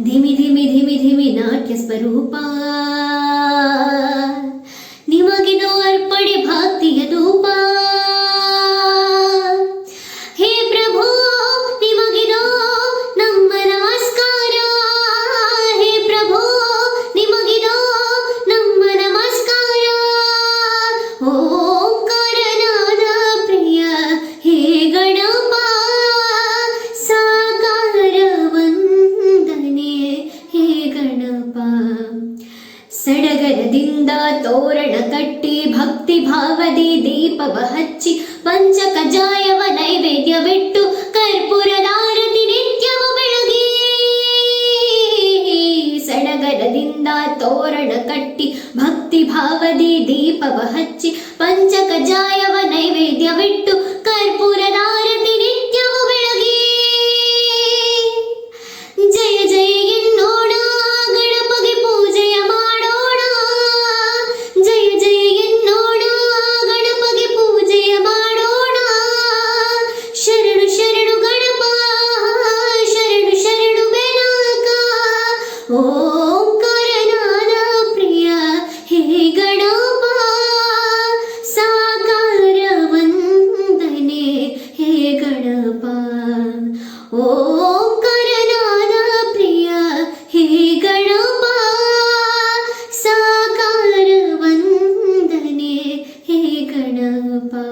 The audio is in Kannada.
धीमी धीमी धीमी धीमी नाट्य स्वरूपा ಸಡಗರದಿಂದ ತೋರಣ ಕಟ್ಟಿ ಭಕ್ತಿ ಭಾವದಿ ದೀಪವ ಹಚ್ಚಿ ಪಂಚ ಕಜಾಯವ ನೈವೇದ್ಯವಿಟ್ಟು ಕರ್ಪೂರದಾರತಿ ನಿತ್ಯವ ಬೆಳಗಿ. ಸಡಗರದಿಂದ ತೋರಣ ಕಟ್ಟಿ ಭಕ್ತಿ ಭಾವದಿ ದೀಪವ ಹಚ್ಚಿ ಪಂಚ ಕಜಾಯವ ಕರ್ಪೂರದಾರತಿ ஓங்கரநாத பிரிய ஹே கணபா சாகார வந்தனே ஹே கணபா.